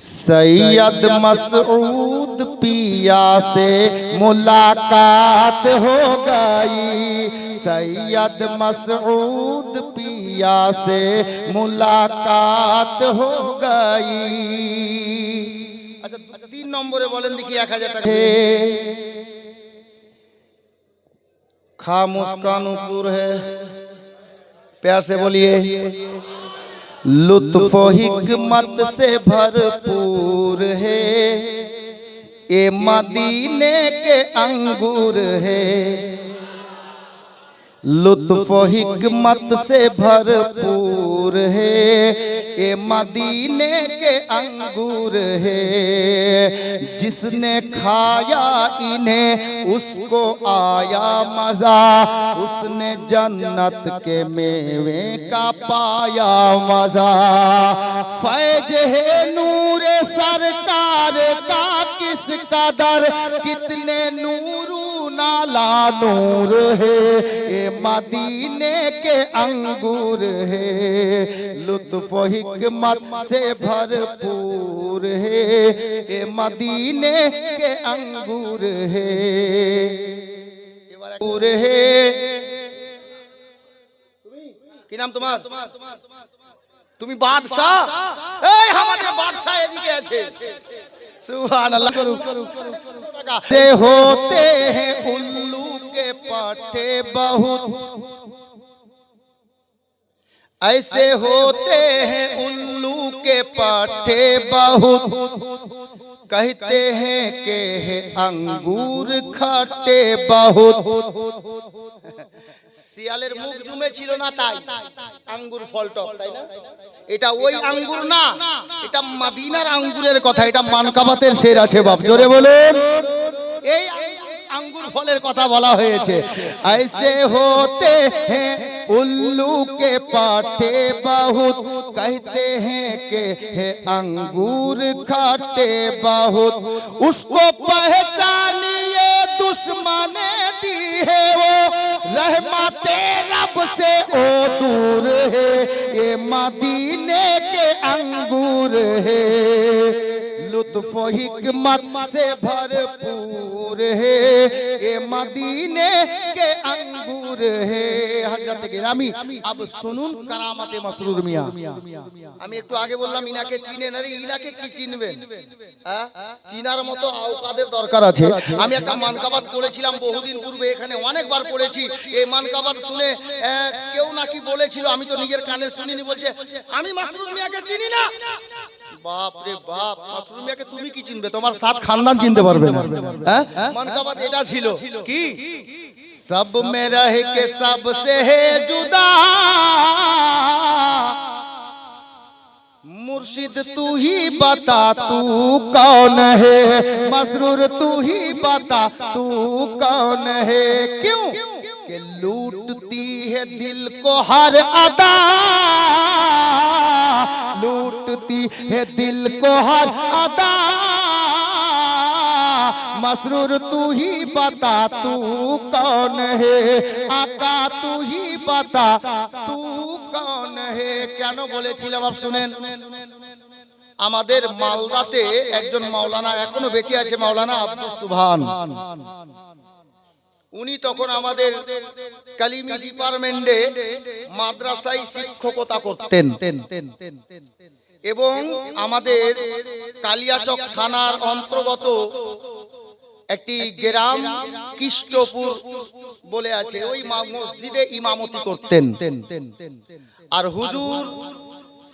सैयद मसऊद पिया से मुलाकात हो गई सैयद मसऊद पिया से मुलाकात हो गई আচ্ছা তিন নম্বরে বলেন দেখি এক হাজার টাকা खा मुस्कान पुर है प्यार से बोलिए लुत्फ हिकमत से भरपूर है। ये मदीने के अंगूर है। लुत्फ हिकमत से भरपूर है ये मदीने के अंगूर है। जिसने खाया इन्हें, उसको आया मज़ा। उसने जन्नत के मेवे का पाया मज़ा। फैज है नूर सरकार का किस कदर कितने नूरू नाला नूर है ये मदीने के अंगूर है लुत्फ हिकमत से भरपूर है ये मदीने के अंगूर है अंगूर है কি নাম তোমার তুমি বাদশাহ এই আমাদের বাদশাহ এদিকে আছে सुभान अल्लाह से होते हैं उल्लू के पाठे बहुत। ऐसे होते हैं उल्लू के पाठे बहुत। कहते हैं के है अंगूर खाटे बहुत। শিয়ালের মুখ জুমে ছিল না তাই আঙ্গুর ফলটক তাই না এটা ওই আঙ্গুর না এটা মাদিনার আঙ্গুরের কথা এটা মানকাবাতের শের আছে বাপ জোরে বলুন এই আঙ্গুর ফলের কথা বলা হয়েছে ऐसे होते हैं उल्लू के पाठे बहुत कहते हैं कि है अंगूर खाटे बहुत उसको पहचानिए दुश्मने दी है वो रहमते रब से ओ दूर है। ये मदीने के अंगूर है। लुत्फ हिकमत से भरपूर है। ये मदीने के अंगूर है। हजरत गिरामी, अब सुनुन करामत मसरूर मिया। আমি একটু আগে বললাম ইনাকে চিনেন আরে ইনাকে কি চিনবেন চিনার মতো আওকাদের দরকার আছে আমি একটা মানকাবাদ পড়েছিলাম বহুদিন পূর্বে এখানে অনেকবার পড়েছি এই মানকাবাদ শুনে কেউ নাকি বলেছিল, আমি তো নিজের কানে শুনিনি, বলছে, আমি মাসরুর মিয়াকে চিনি না। বাপ রে বাপ মাসরুর মিয়াকে তুমি কি চিনবে তোমার সাত খানদান চিনতে পারবে না হ্যাঁ মানকাবাত এটা ছিল কি सब में रह के सबसे है जुदा मुर्शिद तू ही बता तू कौन है मसरूर तू ही बता तू कौन है क्यों कि लूटती है दिल को हर अदा लूटती है दिल को हर अदा मसरूर तू ही बता तू कौन है आका तू ही बता तू कौन है কেন বলেছিলাম আপ শুনেন আমাদের মালদাতে একজন মাওলানা এখনো বেঁচে আছে মাওলানা আব্দুল সুবহান উনি তখন আমাদের কালিমি ডিপার্টমেন্টে মাদ্রাসায় শিক্ষকতা করতেন। এবং আমাদের কালিয়াচক থানার অন্তর্গত একটি গ্রাম কৃষ্টপুর বলে আছে। ওই মসজিদে ইমামতি করতেন। আর হুজুর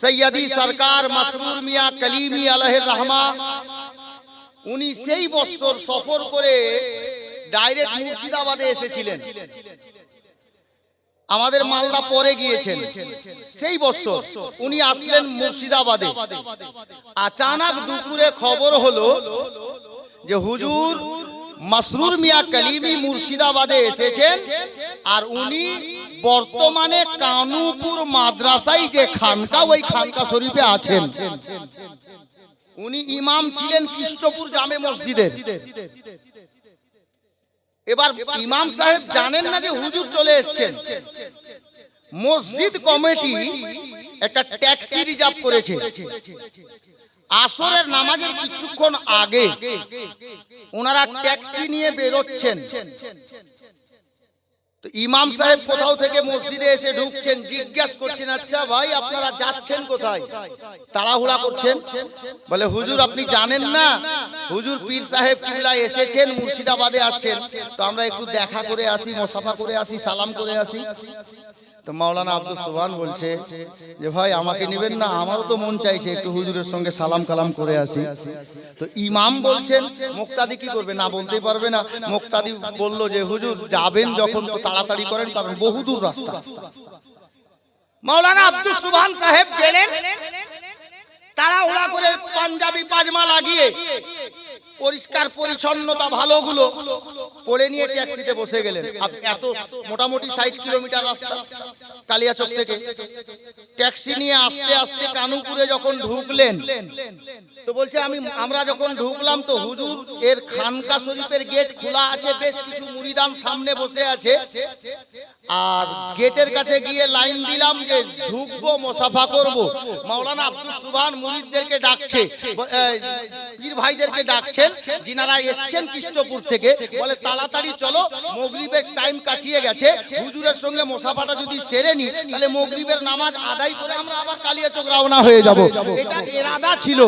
সৈয়দি সরকার মাসরুর মিয়া কলিমি আলহের রহমা। উনি সেই বছর সফর করে ডাইরেক্ট মুর্শিদাবাদে এসেছিলেন। আমাদের মালদা পরে গিয়েছেন। সেই বছর উনি আসলেন মুর্শিদাবাদে। আচানক দুপুরে খবর হলো যে হুজুর মাসরুর মিয়া কালিমি মুর্শিদাবাদে এসেছেন আর উনি বর্তমানে কানুপুর মাদ্রাসায় যে খানকা, ওই খানকা শরীফে আছেন। উনি ইমাম ছিলেন কৃষ্ণপুর জামে মসজিদের। এবার ইমাম সাহেব জানেন না যে হুজুর চলে এসছেন। মসজিদ কমিটি একটা ট্যাক্সি রিজার্ভ করেছে। আসরের নামাজের কিছুক্ষণ আগে ওনারা ট্যাক্সি নিয়ে বেরোচ্ছেন। তো ইমাম সাহেব কোথাও থেকে মসজিদে এসে ঢুকছেন জিজ্ঞেস করছেন আচ্ছা ভাই আপনারা যাচ্ছেন কোথায়? তাড়াহুড়া করছেন? বলে হুজুর আপনি জানেন না? হুজুর পীর সাহেব কিল্লা এসেছেন মুর্শিদাবাদে আসছেন। তো আমরা একটু দেখা করে আসি মোসাফা করে আসি সালাম করে আসি। তো মাওলানা আব্দুল সুবহান বলছে যে, ভাই, আমাকে নেবেন না, আমারও তো মন চাইছে একটু হুজুরের সঙ্গে সালাম কালাম করে আসি। তো ইমাম বলছেন, মুক্তাদি কি করবে? না বলতেই পারবে না। মুক্তাদি বলল যে, হুজুর, যাবেন যখন তো তাড়াতাড়ি করেন, কারণ বহুদূর রাস্তা। মাওলানা আব্দুল সুবহান সাহেব গেলেন তারা তাড়াহুড়া করে পাঞ্জাবি পাজমা লাগিয়ে পরিষ্কার পরিচ্ছন্নতা ভালোগুলো পরে নিয়ে ট্যাক্সিতে বসে গেলেন। এত মোটামুটি ষাট কিলোমিটার রাস্তা কালিয়াচক থেকে। ট্যাক্সি নিয়ে আস্তে আস্তে কানুপুরে যখন ঢুকলেন তো বলছে আমি আমরা যখন ঢুকলাম তো হুজুর এর খানকা শরীফের গেট খোলা আছে বেশ কিছু বিধান সামনে বসে আছে। আর গেটের কাছে গিয়ে লাইন দিলাম যে ঢুকবো, মোসাফা করব। মাওলানা আব্দুল সুবান মুরিদদেরকে ডাকছে পীর ভাইদেরকে ডাকছেন, যিনারা এসছেন কৃষ্ণপুর থেকে। বলে, তাড়াতাড়ি চলো, মগরিবের টাইম কাছিয়ে গেছে। হুজুরের সঙ্গে মোসাফাটা যদি সেরে নি, তাহলে মগরিবের নামাজ আদায় করে আমরা আবার কালিয়া চোখ রওনা হয়ে যাব। এটা এরাদা ছিল।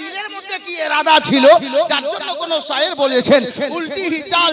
দিলের মধ্যে কি এরাদা ছিল? যার জন্য কোন শায়ের বলেছেন, উল্টি হি চাল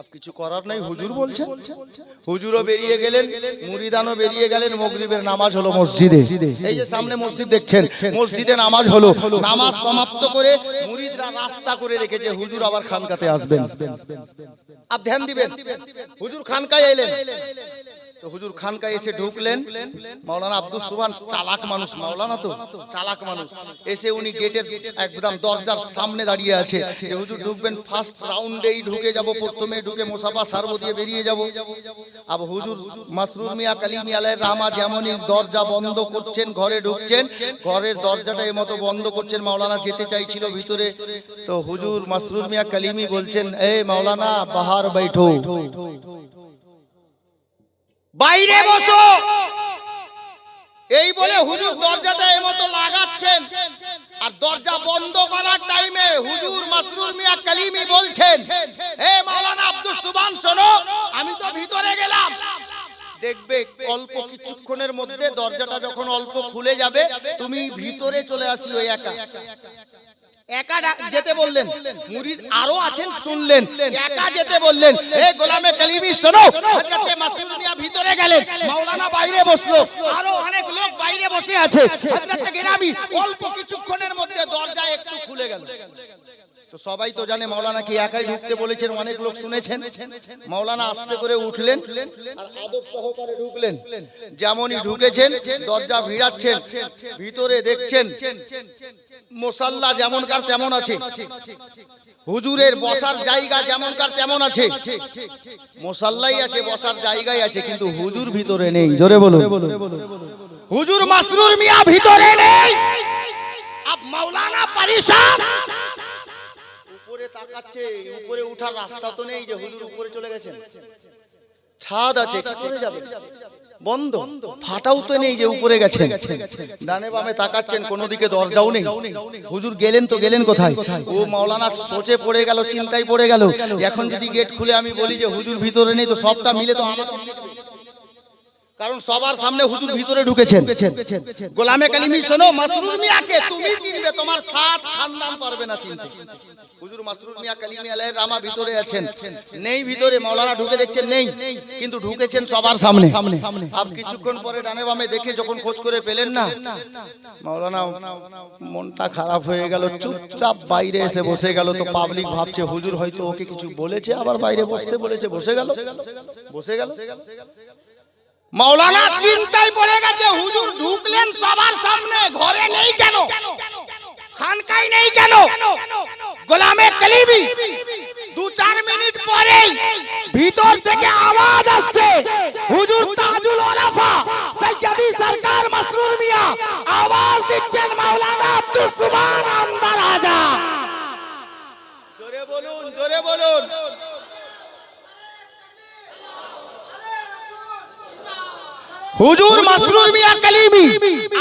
আপ কিছু করার নাই হুজুর বলছেন। হুজুরও বেরিয়ে গেলেন মুরিদানও বেরিয়ে গেলেন মগরিবের নামাজ হলো মসজিদে। এই যে সামনে মসজিদ দেখছেন মসজিদে নামাজ হলো নামাজ সমাপ্ত করে মুরিদরা রাস্তা করে রেখেছে হুজুর আবার খানকাতে আসবেন। আপ ধ্যান দিবেন। হুজুর খানকায় এলেন। তো হুজুর খানকায় এসে ঢুকলেন। মাওলানা আব্দুল সুবহান চালাক মানুষ, মাওলানা তো, চালাক মানুষ। এসে উনি গেটের একদম দরজার সামনে দাঁড়িয়ে আছে। যে হুজুর ঢুকবেন ফার্স্ট রাউন্ডেই ঢুকে যাব, প্রথমে ঢুকে মোসাফা সার্ব দিয়ে বেরিয়ে যাব। আব হুজুর মাসরুর মিয়া, কালিমি আলাইহির রাহমা যেমনই দরজা বন্ধ করছেন, ঘরে ঢুকছেন, ঘরের দরজাটা এই মতো বন্ধ করছেন, মাওলানা যেতে চাইছিল ভিতরে। তো হুজুর মাসরুর মিয়া কালিমি বলছেন, এ মাওলানা, বাহার বৈঠো বাইরে বসো। এই বলে হুজুর দরজাটা এই মতো লাগাচ্ছেন। আর দরজা বন্ধ করার টাইমে হুজুর মাসরুর মিয়া কালিমি বলছেন হে মাওলানা আব্দুল সুবহান শোনো আমি তো ভিতরে গেলাম। দেখবে অল্প কিছুক্ষণের মধ্যে দরজাটা যখন অল্প খুলে যাবে তুমি ভিতরে চলে আসিও একা। একা যেতে বললেন। মুরিদ আরও আছেন শুনলেন। একা যেতে বললেন। হে গোলামে কালিমি শোনো। হযরতে মাসুদ মিয়া ভিতরে গেলেন। মাওলানা বাইরে বসল। আরও অনেক লোক বাইরে বসে আছে। হযরতে গেরামি অল্প কিছুক্ষণের মধ্যে দরজা একটু খুলে গেল। তো সবাই তো জানে মাওলানা কি একাই ঢুকতে বলেছেন, অনেক লোক শুনেছেন। মাওলানা আস্তে করে উঠলেন ঢুকলেন। যেমনই ঢুকেছেন, দরজা ভিড়াচ্ছেন, ভিতরে দেখছেন, মোসাল্লা যেমনকার তেমন আছে। হুজুরের বসার জায়গা যেমনকার তেমন আছে। মোসাল্লাই আছে, বসার জায়গায় আছে, কিন্তু হুজুর ভিতরে নেই। জোরে বলুন। হুজুর মাসরুর মিয়া ভিতরে নেই। আব মাওলানা উপরে তাকাচ্ছে উপরে উঠার রাস্তা তো নেই যে হুজুর উপরে চলে গেছেন। ছাদ আছে যাবে? বন্ধ। ফাটাও তো নেই যে উপরে গেছেন। ডানে বামে তাকাচ্ছেন, কোন দিকে দরজাও নেই। হুজুর গেলেন তো গেলেন কোথায়? ও মাওলানা সোচে পড়ে গেল, চিন্তায় পড়ে গেল। এখন যদি গেট খুলে আমি বলি যে হুজুর ভিতরে নেই, তো সবটা মিলে তো আমার কারণ সবার সামনে হুজুর ভিতরে ঢুকেছেন। গোলামে কালিমি শোনো মাসরুর মিয়াকে তুমি চিনবে, তোমার সাত খানদান পারবে না চিনতে। হুজুর মাসরুর মিয়া, কালিমি আলাইহির রামা ভিতরে আছেন। নেই ভিতরে মাওলানা ঢুকে দেখছেন, নেই। কিন্তু ঢুকেছেন সবার সামনে। আপ কিছুক্ষণ পরে ডানে বামে দেখে যখন খোঁজ করে পেলেন না মাওলানা মনটা খারাপ হয়ে গেল, চুপচাপ বাইরে এসে বসে গেল। তো পাবলিক ভাবছে, হুজুর হয়তো ওকে কিছু বলেছে, আবার বাইরে বসতে বলেছে, বসে গেল। বসে গেল। মাওলানা চিন্তায় পড়ে গেছে হুজুর ঢুকলেন সবার সামনে ঘরে নেই কেন খানকাই নেই কেন গোলামে কালিমি দু চার মিনিট পরেই ভিতর থেকে আওয়াজ আসছে হুজুর তাজুল ওলাফা সৈয়দি সরকার মাসরুর মিয়া আওয়াজ দিচ্ছেন মাওলানা আব্দুল সুবহান আন্দার রাজা জোরে বলুন জোরে বলুন হুজুর মাসরুর মিয়া কালিমি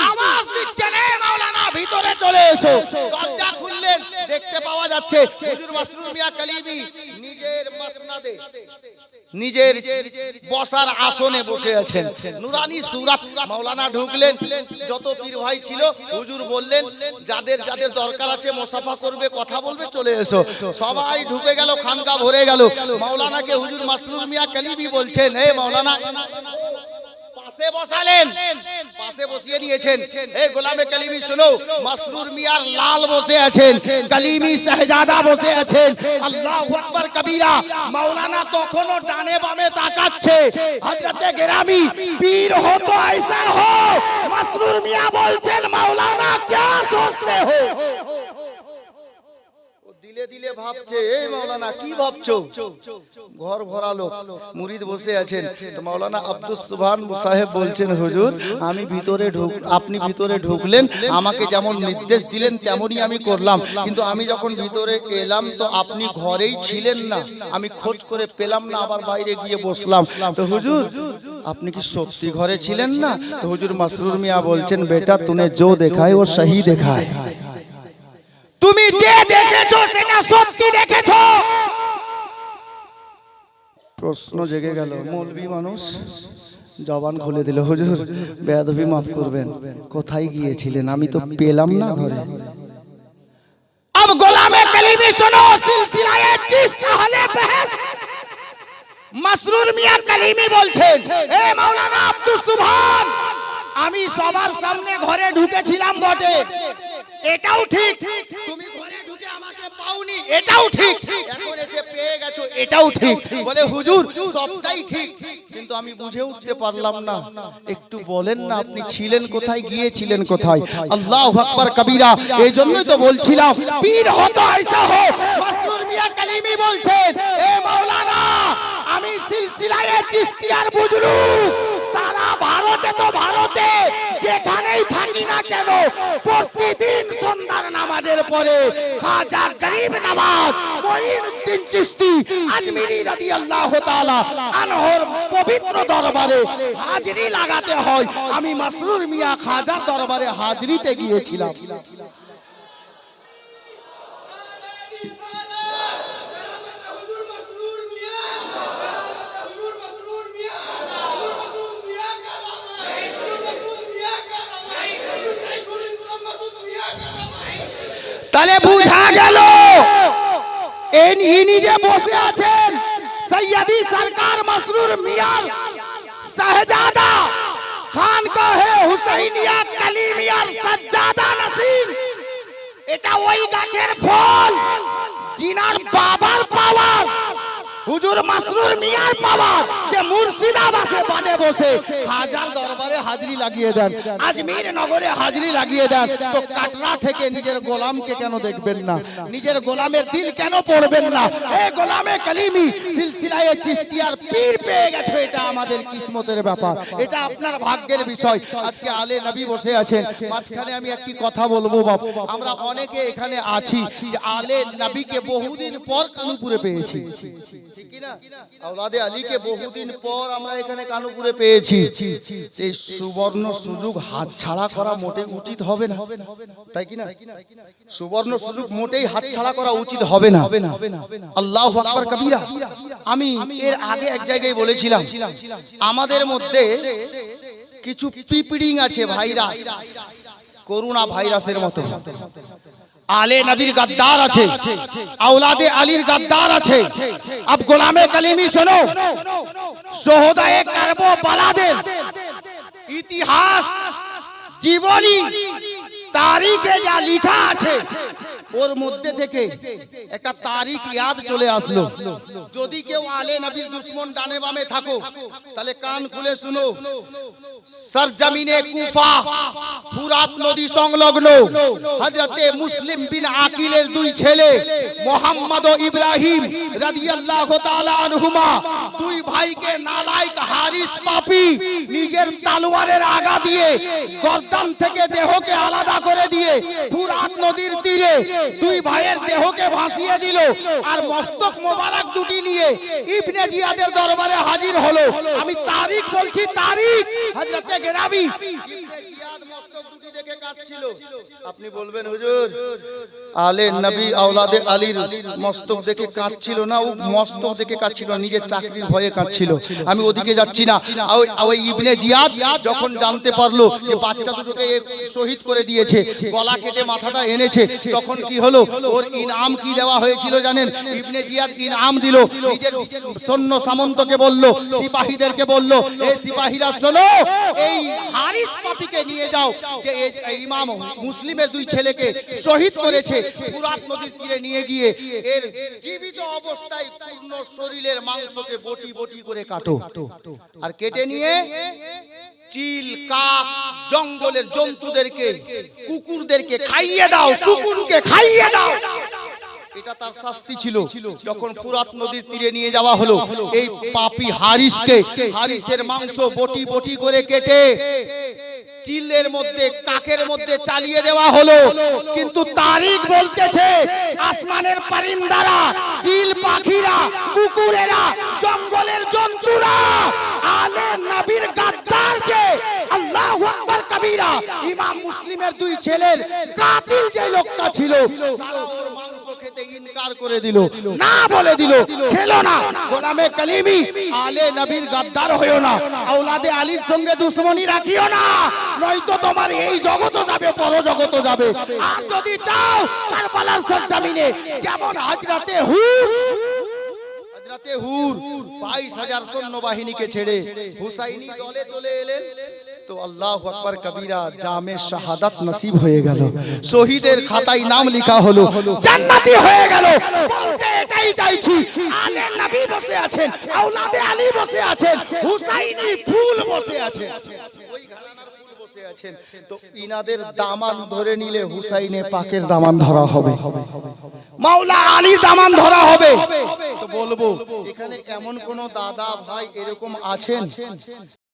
আওয়াজ দিচ্ছেন এ মাওলানা ভিতরে চলে এসো দরজা খুললেন দেখতে পাওয়া যাচ্ছে হুজুর মাসরুর মিয়া কালিমি নিজের মাসনাদে, নিজের বসার আসনে বসে আছেন। নুরানি সুরাত মাওলানা ঢুকলেন, যত পীর ভাই ছিল, হুজুর বললেন, যাদের যাদের দরকার আছে মোসাফা করবে, কথা বলবে, চলে এসো। সবাই ঢুকে গেল, খানকা ভরে গেল। মাওলানাকে হুজুর মাসরুর মিয়া কালিমি বলছেন, হে মাওলানা পাশে বসালেন পাশে বসিয়ে দিয়েছেন এই গোলামে কালিমি শোনো মাসরুর মিয়ার লাল বসে আছেন কালিমি শাহজাদা বসে আছেন আল্লাহু আকবার কবিরা মাওলানা তখনও ডানে বামে তাকাচ্ছে হযরতে গেরামি পীর हो तो ऐसा हो मसरूर मियां বলছেন মাওলানা क्या सोचते हो ও আমি ভিতরে আপনি ভিতরে ঢুকলেন, আমাকে যেমন নির্দেশ দিলেন, তেমনই আমি করলাম। কিন্তু আমি যখন ভিতরে এলাম, তো আপনি ঘরেই ছিলেন না। আমি খোঁজ করে পেলাম না, আবার বাইরে গিয়ে বসলাম। তো হুজুর, আপনি কি সত্যি ঘরে ছিলেন না? তো হুজুর মাসরুর মিয়া বলছেন, বেটা, তুনে জো দেখায়, ও সহি দেখায়। দেখেছো সেটা সত্যি দেখেছো প্রশ্ন জেগে গেল মৌলবি মানুষ জবান খুলে দিল হুজুর বেয়াদবি মাফ করবেন কোথায় গিয়েছিলেন আমি তো পেলাম না ঘরে अब गुलाम कलीमी सुनो सिलसिलाए चिश्त अहले बहस মাসরুর মিয়া কালিমি বলছেন এ মাওলানা আব্দুল সুবহান আমি সবার সামনে ঘরে ঢুকেছিলাম বটে এটাও ঠিক তুমি ঘরে ঢুকে আমাকে পাওনি এটাও ঠিক। এখন এসে পেয়ে গেছো, এটাও ঠিক। বলে, হুজুর, সবটাই ঠিক। কিন্তু আমি বুঝে উঠতে পারলাম না। একটু বলেন না আপনি ছিলেন কোথায়, গিয়েছিলেন কোথায়? আল্লাহ আকবার কবিরা এই জন্যই তো বলছিলাম, পীর হতো আইসা হো। মাসরুর মিয়া কালিমি বলছেন, এ মাওলানা, আমি সিলসিলায় চিস্তিয়ার বুঝলু সারা ভারতে তো ভারতে, যেখানেই থাকি না কেন, প্রতি নামাজের পরে খাজা গরিব নামাজ মঈনুদ্দিন চিস্তি আজমিরি রাদিয়াল্লাহু তাআলা আনহর পবিত্র দরবারে হাজিরি লাগাতে হয়। আমি মাসরুর মিয়া খাজার দরবারে হাজিরিতে গিয়েছিলাম। তাহলে বুঝা গেল। ইনি যে বসে আছেন, সৈয়দি সরকার মসরুর মিয়ার শাহজাদা খান কহে হুসাইনিয়া কালিমিয়ার সাজ্জাদা নাসির। এটা ওই গাছের ফল, জিনার বাবার পাওয়ার, হুজুর মাসরুর মিয়ার পাওয়ার। যে মুর্শিদাবাদে বাদে বসে হাজার দরবারে হাজরি লাগিয়ে দেন। আজমির নগরে হাজরি লাগিয়ে দেন। তো কাটরা থেকে নিজের গোলামকে কেন দেখবেন না? নিজের গোলামের দিল কেন পড়বেন না? এ গোলামে কালিমি সিলসিলায়ে চিস্তিয়ার পীর পেয়ে গেছে এটা আমাদের কিসমতের ব্যাপার। এটা আপনার ভাগ্যের বিষয়। আজকে আলে নবী বসে আছেন। মাঝখানে আমি একটি কথা বলব বাপ। আমরা অনেকে এখানে আছি যে আলে নবীকে বহুদিন পর কানপুরে পেয়েছি। ঠিক কি না আওলাদে আলীকে বহুদিন পর আমরা এখানে কানুপুরে পেয়েছি। এই সুবর্ণ সুযোগ হাতছাড়া করা মোটে উচিত হবে না। তাই কি না? সুবর্ণ সুযোগ মোটেই হাতছাড়া করা উচিত হবে না। আল্লাহ আকবার কবিরা, আমি এর আগে এক জায়গায় বলেছিলাম, আমাদের মধ্যে কিছু পিপিড়িং আছে ভাইরাস, করোনা ভাইরাসের মতো। আলে নবীর গাদ্দার আছে। আউলাদে আলীর গাদ্দার আছে। আব গোলামে কালিমি শোনো। সোহদায়ে কারবো বালাদের ইতিহাস, জীবনী, তারিখে যা লিখা আছে। ওর মধ্যে থেকে একটা তারিখ ইয়াদ চলে আসলো। যদি কেউ আলে নবীর দুশ্মন ডানে বামে থাকো, তাহলে কান খুলে শুনো। কুফা, ফুরাত নদী সংলগ্ন। হযরতে মুসলিম বিন আকিলের দুই ছেলে, মোহাম্মদ ও ইব্রাহিম তাআলা আনহুমা, দুই ভাইকে নালায়েক হারিস পাপী নিজের তালোয়ারের আগা দিয়ে গর্দান থেকে দেহকে আলাদা করে দিয়ে ফুরাত নদীর তীরে দুই ভাইয়ের দেহকে ভাসিয়ে দিল আর মস্তক মোবারক দুটি নিয়ে ইবনে জিয়াদের দরবারে হাজির হলো। আমি তারিখ বলছি, তারিখ। গেরাবি ইবনে মস্তক দুটি দেখে কাঁদছিল। আপনি বলবেন হুজুর আলে নবী আওলাদে আলীর মস্তক দেখে কাঁদছিল না ও মস্তক দেখে কাঁদছিল নিজের চাকরির ভয়ে কাঁদছিল। আমি ওদিকে যাচ্ছি না। ওই ইবনে জিয়াদ যখন জানতে পারল যে বাচ্চা দুটোকে শহীদ করে দিয়েছে গলা কেটে মাথাটা এনেছে তখন কি হলো? ওর ইনাম কি দেওয়া হয়েছিল জানেন? ইবনে জিয়াদ ইনাম দিল নিজের সৈন্য সামন্তকে বলল সিপাহীদেরকে বলল এই সিপাহীরা শোনো এই হারিস পাপিকে নিয়ে যাও যে এই ইমাম মুসলিমের দুই ছেলেকে শহীদ করেছে, পুরাত নদীর তীরে নিয়ে গিয়ে এর জীবিত অবস্থায় পূর্ণ শরীরের মাংসকে বটি বটি করে কাটো। আর কেটে নিয়ে চিল, কাক, জঙ্গলের জন্তুদেরকে, কুকুরদেরকে খাইয়ে দাও শুকুরকে খাইয়ে দাও। এটা তার শাস্তি ছিল। যখন ফুরাত নদীর তীরে নিয়ে যাওয়া হলো এই পাপি হারিসকে হারিসের মাংস বটি বটি করে কেটে চিলের মধ্যে কাকের মধ্যে চালিয়ে দেওয়া হলো। কিন্তু তারিখ বলতেছে আসমানের পারিন্দারা চিল পাখিরা কুকুরেরা জঙ্গলের জন্তুরা আলে নবীর গাদ্দার যে আল্লাহু আকবার কবিরা ইমাম মুসলিমের দুই ছেলের কাতিল যে লোকটা ছিল তারা ওর ইনকার করে দিল। না বলে দিল, খেলো না। গোলামে কালিমি, আলে নবীর গাদ্দার হইও না। আওলাদে আলীর সঙ্গে দুশ্মনী রাখিও না। নয়তো তোমার এই জগৎও যাবে পরজগৎ যাবে। আর যদি চাও, কারবালার সরজমিনে, যেমন হাজরাতে হু হাজরাতে হুর, বাইশ হাজার সৈন্য বাহিনীকে ছেড়ে হুসাইনি দলে চলে এলেন। তো আল্লাহ আকবার কবিরা জামে শাহাদাত নসিব হয়ে গেল। শহীদের খাতায় নাম লেখা হলো, জান্নাতি হয়ে গেল। বলতে এটাই চাইছি, আলে নবী বসে আছেন, আওলাদে আলী বসে আছেন, হুসাইনি ফুল বসে ওই দামান ধরে নিলে হুসাইনে পাকের দামান ধরা হবে। মাওলা আলী দামান ধরা হবে। বলব, এখানে এমন কোন দাদা ভাই এরকম আছেন?